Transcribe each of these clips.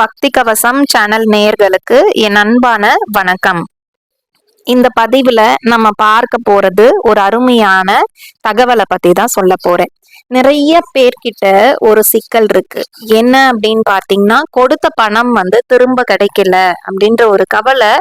பக்தி கவசம் சேனல் நேயர்களுக்கு என் அன்பான வணக்கம். இந்த பதிவுல நம்ம பார்க்க போறது ஒரு அருமையான தகவலை பத்தி தான் சொல்ல போறேன். நிறைய பேர்கிட்ட ஒரு சிக்கல் இருக்கு. என்ன அப்படின்னு பாத்தீங்கன்னா கொடுத்த பணம் வந்து திரும்ப கிடைக்கல அப்படின்ற ஒரு கவலை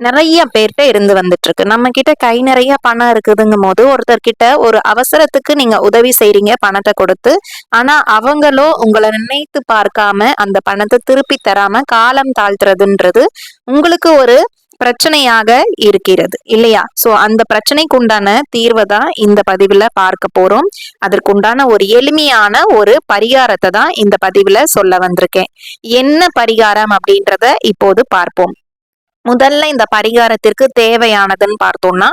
நிறைய பேர்கிட்ட இருந்து வந்துட்டு இருக்கு நம்ம கிட்ட கை நிறைய பணம் இருக்குதுங்கும் போது ஒருத்தர்கிட்ட ஒரு அவசரத்துக்கு நீங்க உதவி செய்றீங்க பணத்தை கொடுத்து. ஆனா அவங்களோ உங்களை நினைத்து பார்க்காம அந்த பணத்தை திருப்பி தராம காலம் தாழ்த்துறதுன்றது உங்களுக்கு ஒரு பிரச்சனையாக இருக்கிறது இல்லையா? சோ அந்த பிரச்சனைக்கு உண்டான தீர்வை தான் இந்த பதிவுல பார்க்க போறோம். அதற்குண்டான ஒரு எளிமையான ஒரு பரிகாரத்தை தான் இந்த பதிவுல சொல்ல வந்திருக்கேன். என்ன பரிகாரம் அப்படின்றத இப்போது பார்ப்போம். முதல்ல இந்த பரிகாரத்திற்கு தேவையானதுன்னு பார்த்தோம்னா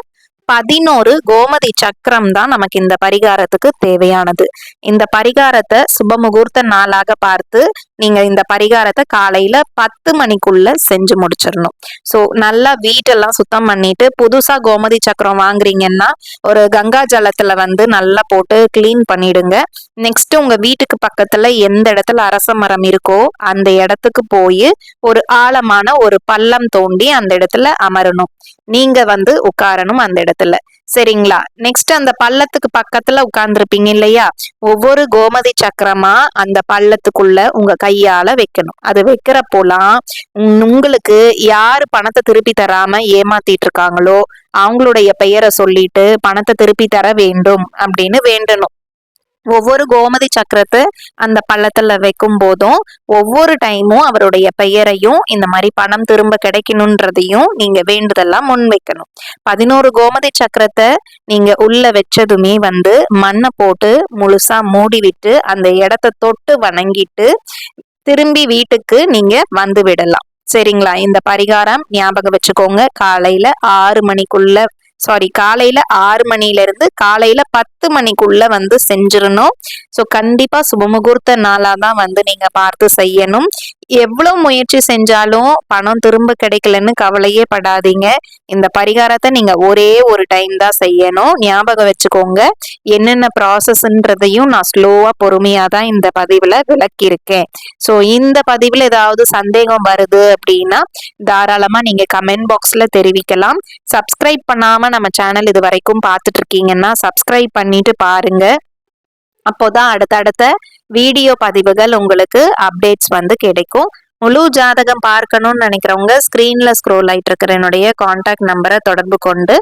பதினோரு கோமதி சக்கரம் தான் நமக்கு இந்த பரிகாரத்துக்கு தேவையானது. இந்த பரிகாரத்தை சுப முகூர்த்த நாளாக பார்த்து நீங்க இந்த பரிகாரத்தை காலையில பத்து மணிக்குள்ள செஞ்சு முடிச்சிடணும். ஸோ நல்லா வீட்டெல்லாம் சுத்தம் பண்ணிட்டு புதுசா கோமதி சக்கரம் வாங்குறீங்கன்னா ஒரு கங்கா ஜலத்துல வந்து நல்லா போட்டு கிளீன் பண்ணிடுங்க. நெக்ஸ்ட் உங்க வீட்டுக்கு பக்கத்துல எந்த இடத்துல அரச மரம் இருக்கோ அந்த இடத்துக்கு போய் ஒரு ஆழமான ஒரு பள்ளம் தோண்டி அந்த இடத்துல அமரணும். நீங்க வந்து உட்காரணும் அந்த இடத்துல. சரிங்களா? நெக்ஸ்ட் அந்த பள்ளத்துக்கு பக்கத்துல உட்கார்ந்துருப்பீங்க இல்லையா? ஒவ்வொரு கோமதி சக்கரமா அந்த பள்ளத்துக்குள்ள உங்க கையால வைக்கணும். அது வைக்கிறப்போலாம் உங்களுக்கு யாரு பணத்தை திருப்பி தராம ஏமாத்திட்டு இருக்காங்களோ அவங்களுடைய பெயரை சொல்லிட்டு பணத்தை திருப்பி தர வேண்டும் அப்படின்னு வேண்டணும். ஒவ்வொரு கோமதி சக்கரத்தை அந்த பள்ளத்துல வைக்கும் போதும் ஒவ்வொரு டைமும் அவருடைய பெயரையும் இந்த மாதிரி பணம் திரும்ப கிடைக்கணுன்றதையும் நீங்க வேண்டுதெல்லாம் முன் வைக்கணும் பதினோரு கோமதி சக்கரத்தை நீங்க உள்ள வச்சதுமே வந்து மண்ணை போட்டு முழுசா மூடி விட்டு அந்த இடத்த தொட்டு வணங்கிட்டு திரும்பி வீட்டுக்கு நீங்க வந்து விடலாம். சரிங்களா? இந்த பரிகாரம் ஞாபகம் வச்சுக்கோங்க. காலையில ஆறு மணிக்குள்ள சாரி காலையில ஆறு மணில இருந்து காலையில பத்து மணிக்குள்ள வந்து செஞ்சிடணும். ஸோ கண்டிப்பா சுபமுகூர்த்த நாளா தான் வந்து நீங்க பார்த்து செய்யணும். எவ்வளவு முயற்சி செஞ்சாலும் பணம் திரும்ப கிடைக்கலன்னு கவலையே படாதீங்க. இந்த பரிகாரத்தை நீங்க ஒரே ஒரு டைம் தான் செய்யணும். ஞாபகம் வச்சுக்கோங்க. என்னென்ன ப்ராசஸ்ன்றதையும் நான் ஸ்லோவா பொறுமையா தான் இந்த பதிவுல விளக்கியிருக்கேன். ஸோ இந்த பதிவுல ஏதாவது சந்தேகம் வருது அப்படின்னா தாராளமா நீங்க கமெண்ட் பாக்ஸ்ல தெரிவிக்கலாம். சப்ஸ்கிரைப் பண்ணாம நம்ம சேனல் இது வரைக்கும் பார்த்துட்டு இருக்கீங்கன்னா சப்ஸ்கிரைப் பண்ணிட்டு பாருங்க. அப்போதான் அடுத்தடுத்த வீடியோ பதிவுகள் உங்களுக்கு அப்டேட்ஸ் வந்து கிடைக்கும். முழு ஜாதகம் பார்க்கணும்னு நினைக்கிறவங்க ஸ்க்ரீனில் ஸ்க்ரோல் ஆகிட்டு இருக்கிற என்னுடைய காண்டாக்ட் நம்பரை தொடர்பு கொண்டு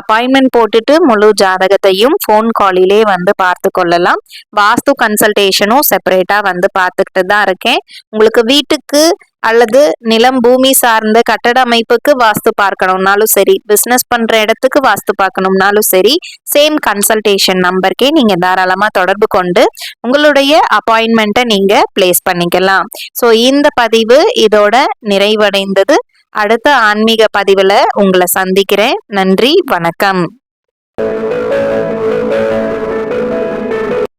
அப்பாயின்மெண்ட் போட்டுட்டு முழு ஜாதகத்தையும் ஃபோன் காலிலே வந்து பார்த்து கொள்ளலாம். வாஸ்து கன்சல்டேஷனும் செப்பரேட்டாக வந்து பார்த்துக்கிட்டு தான் இருக்கேன். உங்களுக்கு வீட்டுக்கு அல்லது நிலம் பூமி சார்ந்த கட்டட அமைப்புக்கு வாஸ்து பார்க்கணும்னாலும் சரி பிஸ்னஸ் பண்ற இடத்துக்கு வாஸ்து பார்க்கணும்னாலும் சரி சேம் கன்சல்டேஷன் நம்பருக்கே நீங்க தாராளமா தொடர்பு கொண்டு உங்களுடைய அப்பாயின்மெண்ட்டை நீங்க பிளேஸ் பண்ணிக்கலாம். ஸோ இந்த பதிவு இதோட நிறைவடைந்தது. அடுத்த ஆன்மீக பதிவில் உங்களை சந்திக்கிறேன். நன்றி வணக்கம்.